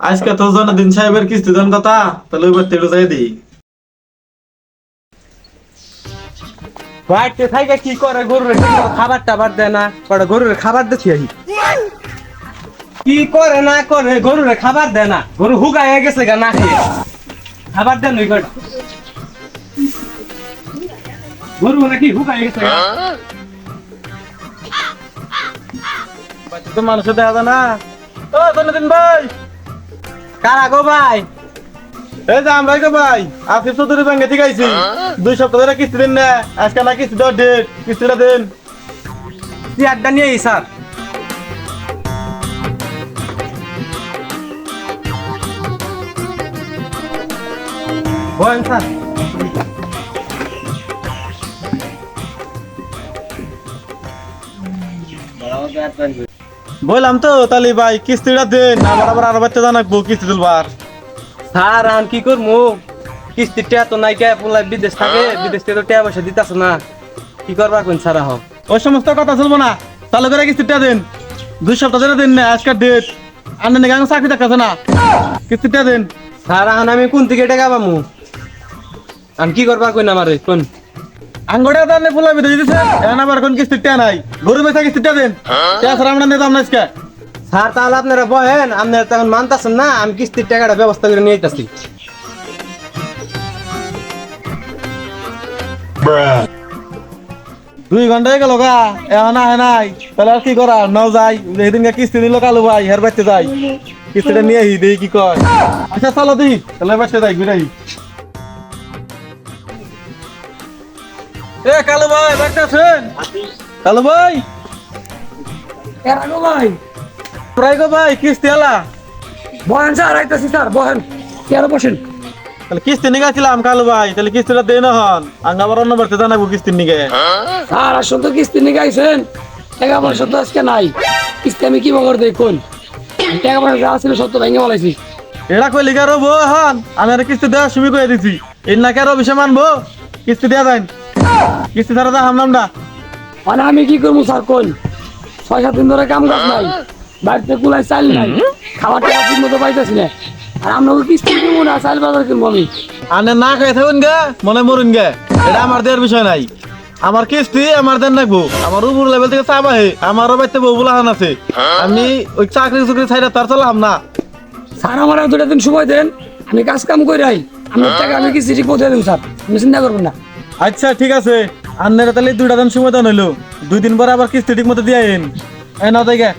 আজকে তো জনদিন সাহেবের কিস্তি দেন কথা, তাহলে ওইবার তেড়ে যাই দিই বাড়িতে থাকে কি করে গরুর খাবার টাবার দেয় না। কটা গরুর খাবার দিচ্ছি আহি। কি করে না করে, গরুর খাবার দেয় না। গরু হুগায় গেছে গা না খাবার দেন ওই কটা গরু নাকি হুগায় গেছে তো মানুষের দেখা যায় না। ও জনদিন ভাই। কারা গো ভাই? এই যে আমরাই তো ভাই আসিফ চৌধুরী ব্যাংকে ঠিক আইছি। দুই সপ্তাহ ধরে কিস্তি দিন না আজকে না কিস্তি দেওয়ার ডেট কিস্তিটা দিন। চেয়ারটা নিয়ে এই স্যার। বলেন স্যার। বললাম তো তাহলে ভাই কিস্তিটা দিন আবার আবার আরও বাচ্চা জানাকবো কিস্তি তুলবার। স্যার আন কি করব? কিস্তির টিয়া তো নাই কে পোলাই বিদেশ থাকে বিদেশ থেকে তো টিয়া পয়সা দিতেছ না। কি করবা কোন সারা আহ ওই সমস্ত কথা চলবো না। চালু করে কিস্তিটা দিন। দুই সপ্তাহ ধরে দিন না আজকের ডেট আনন্দ গাঙ্গ চাকরি দেখাছে না। কিস্তিটা দিন। স্যার আন আমি কোন থেকে টাকা পামু? আন কি করবা কোন আমারে কোন? আঙ্গড়ে দানে ফুলা বিদে দিছে এখন আবার কোন কিস্তিটা নাই? গরু বেচা কিস্তিটা দিন। তাছাড়া আমরা নিতাম না আজকে। স্যার তাহলে আপনারা বহেন আপনারা তখন মানতাছেন না আমি কিস্তির টাকাটা ব্যবস্থা করে নিয়ে দুই ঘণ্টা গেল গা এখন আহে নাই। তাহলে আর কি করা? নাও যাই সেদিন কিস্তি নিল কালু ভাই হের বাচ্চা যাই। কিস্তিটা নিয়ে আহি দেখি কি কয়। আচ্ছা চলো দি তাহলে বাচ্চা যাই ঘুরাই এ কালু ভাই বাচ্চা আছেন? কালু ভাই? এরাগো ভাই। গো ভাই কিস্তি আলা? বহেন স্যার আইতাছি স্যার বহেন কেন বসেন? তাহলে কিস্তি নিগাছিলাম কালু ভাই। তাহলে কিস্তিটা দেন হন আঙ্গা আবার অন্য বাড়তে জানাব কিস্তি নিগে স্যার আসল তো কিস্তি নিয়ে গাইছেন টাকা পয়সা তো আজকে নাই। কিস্তি আমি কি বকর দেই কোন? টাকা পয়সা যা ছিল সব তো ভেঙে বলাইছি এটা কই লিগা রবো হন আমি আর কিস্তি দেওয়া শুরু করে দিছি। এর নাকি আর অফিসে মানবো? কিস্তি দেওয়া যায় কিস্তি ছাড়া না মানে আমি কি করব স্যার কোন ছয় সাত দিন ধরে কাম কাজ নাই। বাড়িতে কুলাই চাল নাই। খাবার টাকা ঠিক মতো পাইতেছি না। আর আপনাকে কিস্তি কিনবো না চাল বাজার কিনবো আমি। আনে না খাই থাকুন গে মনে মরুন গে। এটা আমার দেওয়ার বিষয় নাই। আমার কিস্তি আমার দেন নাকবো আমার উপর লেভেল থেকে চাপ আহে। আমারও বাড়িতে বউ বুলাহান আছে। আমি ওই চাকরি চুকরি ছাইরা তার চলাম না। স্যার আমার দুটা দিন সময় দেন। আমি কাজ কাম করে আই আপনার টাকা আমি কিস্তি ঠিক পৌঁছে দেবো স্যার। আপনি চিন্তা করবেন না। আচ্ছা ঠিক আছে। আন্নারা তাহলে দুইটা দাম সময় দেন হইল। দুই দিন পরে আবার কিস্তি ঠিক মতো দিয়ে আইন। এ না দেখে।